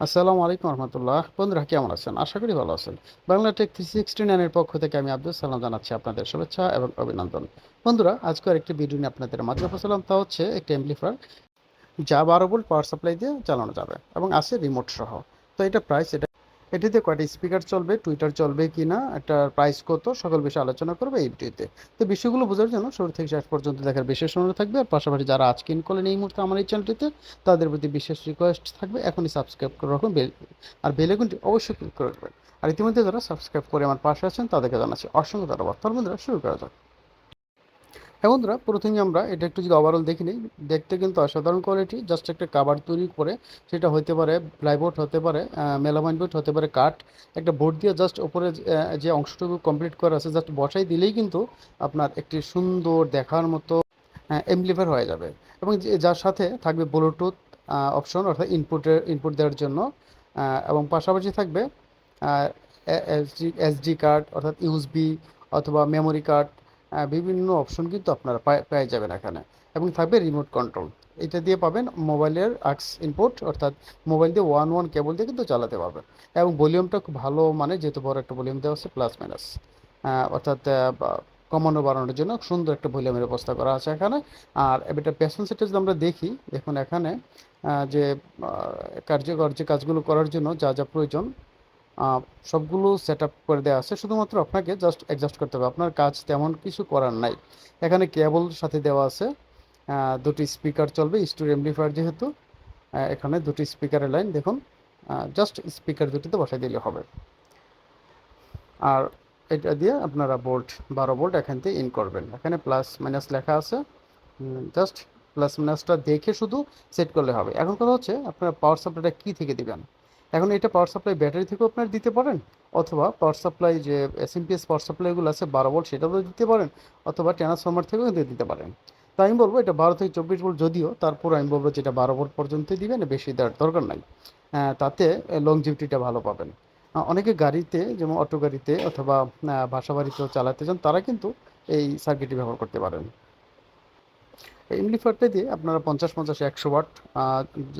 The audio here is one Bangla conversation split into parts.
আসসালামু আলাইকুম রহমতুল্লাহ। বন্ধুরা, কেমন আছেন? আশা করি ভালো আছেন। বাংলা টেক থ্রি সিক্সটি নাইনের পক্ষ থেকে আমি আব্দুল সালাম জানাচ্ছি আপনাদের শুভেচ্ছা এবং অভিনন্দন। বন্ধুরা আজকে একটি ভিডিও নিয়ে আপনাদের মাঝে উপস্থিলাম তা হচ্ছে একটি এমপ্লিফায়ার যা বারো ভোল্ট পাওয়ার সাপ্লাই দিয়ে চালানো যাবে এবং আছে রিমোট সহ। তো এটা প্রাইস এটা এটিতে কয়টা স্পিকার চলবে টুইটার চলবে কি না এটার প্রাইস কত, সকল বিষয়ে আলোচনা করবে এই ভিডিওতে। তো বিষয়গুলো বোঝার জন্য শুরু থেকে শেষ পর্যন্ত দেখার বিশেষ অনুরোধ থাকবে, আর পাশাপাশি যারা আজকে ইন করলেন এই মুহূর্তে আমার এই চ্যানেলটিতে তাদের প্রতি বিশেষ রিকোয়েস্ট থাকবে, এখনই সাবস্ক্রাইব করে রাখুন বেল আর বেল আইকনটি অবশ্যই ক্লিক করে রাখবেন। আর ইতিমধ্যে যারা সাবস্ক্রাইব করে আমার পাশে আছেন, তাদেরকে জানাচ্ছি অসংখ্য ধন্যবাদ। তাহলে বন্ধুরা শুরু করা যাক। হ্যাঁ বন্ধুরা প্রথমে আমরা এটা একটু যদি ওভারঅল দেখি নিই, দেখতে কিন্তু অসাধারণ কোয়ালিটি জাস্ট একটা কাবার তৈরি করে সেটা হতে পারে প্লাইবোর্ড হতে পারে মেলামাইন বোর্ড হতে পারে কাঠ, একটা বোর্ড দিয়ে জাস্ট ওপরে যে- অংশটুকু কমপ্লিট করা আছে জাস্ট বসাই দিলেই কিন্তু আপনার একটি সুন্দর দেখার মতো এমপ্লিফায়ার হয়ে যাবে। এবং যার সাথে থাকবে ব্লুটুথ অপশন অর্থাৎ ইনপুটের ইনপুট দেওয়ার জন্য এবং পাশাপাশি থাকবে এসডি এসডি কার্ড অর্থাৎ ইউএসবি অথবা মেমোরি কার্ড বিভিন্ন অপশন কিন্তু আপনারা পেয়ে যাবেন এখানে। এবং থাকবে রিমোট কন্ট্রোল এটা দিয়ে পাবেন মোবাইলের আক্স ইনপুট অর্থাৎ মোবাইল দিয়ে ওয়ান ওয়ান কেবল দিয়ে কিন্তু চালাতে পারবেন। এবং ভলিউমটা খুব ভালো মানে যেহেতু বড় একটা ভলিউম দেওয়া আছে প্লাস মাইনাস অর্থাৎ কমানো বাড়ানোর জন্য সুন্দর একটা ভলিউমের ব্যবস্থা করা আছে এখানে। আর এটা পেছন সেটে যদি আমরা দেখি, দেখুন এখানে যে কার্যকর যে কাজগুলো করার জন্য যা যা প্রয়োজন সবগুলো সেট আপ করে দেওয়া আছে। শুধুমাত্র আপনাকে জাস্ট অ্যাডজাস্ট করতে হবে। আপনার কাজ তেমন কিছু করার নাই। এখানে কেবল সাথে দেওয়া আছে। দুটি স্পিকার চলবে, স্টোর এমপ্লিফায়ার যেহেতু। এখানে দুটি স্পিকারের লাইন দেখুন। জাস্ট স্পিকার দুটিতে বসাই দিলে হবে। আর এটা দিয়ে আপনারা বোল্ট বারো বোল্ট এখান থেকে ইন করবেন। এখানে প্লাস মাইনাস লেখা আছে। জাস্ট প্লাস মাইনাসটা দেখে শুধু সেট করলে হবে। এখন কথা হচ্ছে, আপনারা পাওয়ার সাপ্লাইটা কী থেকে দিবেন? এখন এটা পাওয়ার সাপ্লাই ব্যাটারি থেকেও আপনারা দিতে পারেন, অথবা পাওয়ার সাপ্লাই যে এস এসএমপিএস পাওয়ার সাপ্লাইগুলো আছে, বারো ভোল্ট সেটাও দিতে পারেন, অথবা ট্রান্সফর্মার থেকেও কিন্তু দিতে পারেন। তো আমি বলব এটা বারো থেকে চব্বিশ ভোল্ট যদিও, তারপর আমি বলব যেটা বারো ভোল্ট পর্যন্ত দিবেন, বেশি দেওয়ার দরকার নাই। তাতে লংজিভিটিটা ভালো পাবেন। অনেকে গাড়িতে, যেমন অটো গাড়িতে অথবা বাসা বাড়িতেও চালাতে চান, তারা কিন্তু এই সার্কিটটি ব্যবহার করতে পারেন। এমপ্লিফায়ারটা দিয়ে আপনারা পঞ্চাশ পঞ্চাশ একশো ওয়াট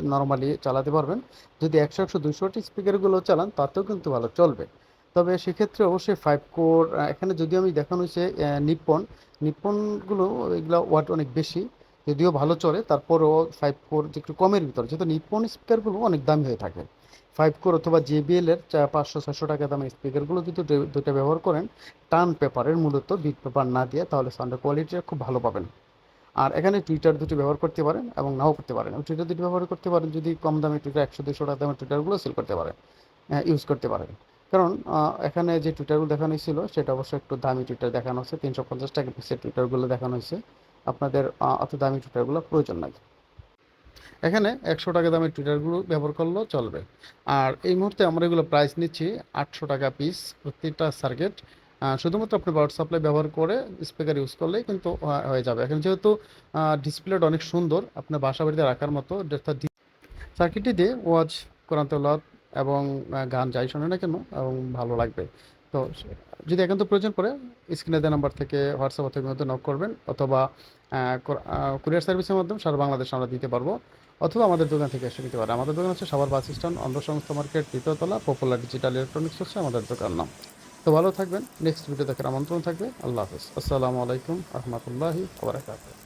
নর্মালি চালাতে পারবেন। যদি একশো একশো দুশো ওয়াট স্পিকারগুলো চালান, তাতেও কিন্তু ভালো চলবে। তবে সেক্ষেত্রে অবশ্যই ফাইভ কোর এখানে যদিও আমি দেখানো হয়েছে নিপ্পন। নিপ্পনগুলো, এগুলো ওয়াট অনেক বেশি, যদিও ভালো চলে, তারপরেও ফাইভ কোর একটু কমের ভিতরে। যেহেতু নিপ্পন স্পিকারগুলো অনেক দামি হয়ে থাকে। ফাইভ কোর অথবা জেবিএল এর চা- পাঁচশো ছশো টাকা দামের স্পিকারগুলো যদি দুটো ব্যবহার করেন, টান পেপারের মূলত বিট পেপার না দিয়ে, তাহলে সাউন্ডের কোয়ালিটিটা খুব ভালো পাবেন। আর এখানে টুইটার দুটি ব্যবহার করতে পারেন এবং নাও করতে পারেন। টুইটার দুটি ব্যবহার করতে পারেন যদি কম দামে টুইটার একশো দুশো টাকা দামের টুইটারগুলো সেল করতে পারেন ইউজ করতে পারেন। কারণ এখানে যে টুইটারগুলো দেখানো হয়েছিল, সেটা অবশ্যই একটু দামি টুইটার দেখানো হচ্ছে তিনশো পঞ্চাশ টাকা পিসের টুইটারগুলো দেখানো হয়েছে। আপনাদের অত দামি টুইটারগুলো প্রয়োজন নাই। এখানে একশো টাকা দামের টুইটারগুলো ব্যবহার করলেও চলবে। আর এই মুহূর্তে আমরা এগুলো প্রাইস নিচ্ছি আটশো টাকা পিস প্রত্যেকটা সার্কিট শুধুমাত্র আপনি পাওয়ার সাপ্লাই ব্যবহার করে স্পিকার ইউজ করলেই কিন্তু হয়ে যাবে। এখন যেহেতু ডিসপ্লেটা অনেক সুন্দর, আপনার বাসা বাড়িতে রাখার মতো সার্কিটটি দিয়ে ওয়াজ কোরআন এবং গান যাই শোনে না কেন, এবং ভালো লাগবে। তো যদি একান্ত প্রয়োজন পড়ে স্ক্রিনে দেওয়া নাম্বার থেকে হোয়াটসঅ্যাপ থেকে মধ্যে নক করবেন, অথবা কুরিয়ার সার্ভিসের মাধ্যমে সারা বাংলাদেশ আমরা দিতে পারব, অথবা আমাদের দোকান থেকে এসে নিতে পারে আমাদের দোকান হচ্ছে সবার বাস স্ট্যান্ড অন্ধ সংস্থা মার্কেট তৃতীয়তলা পপুলার ডিজিটাল ইলেকট্রনিক্স হচ্ছে আমাদের দোকান নাম। তো ভালো থাকবেন। নেক্সট ভিডিও দেখার আমন্ত্রণ থাকবে। আল্লাহ হাফিজ। আসসালামু আলাইকুম রহমতুল্লাহি Happy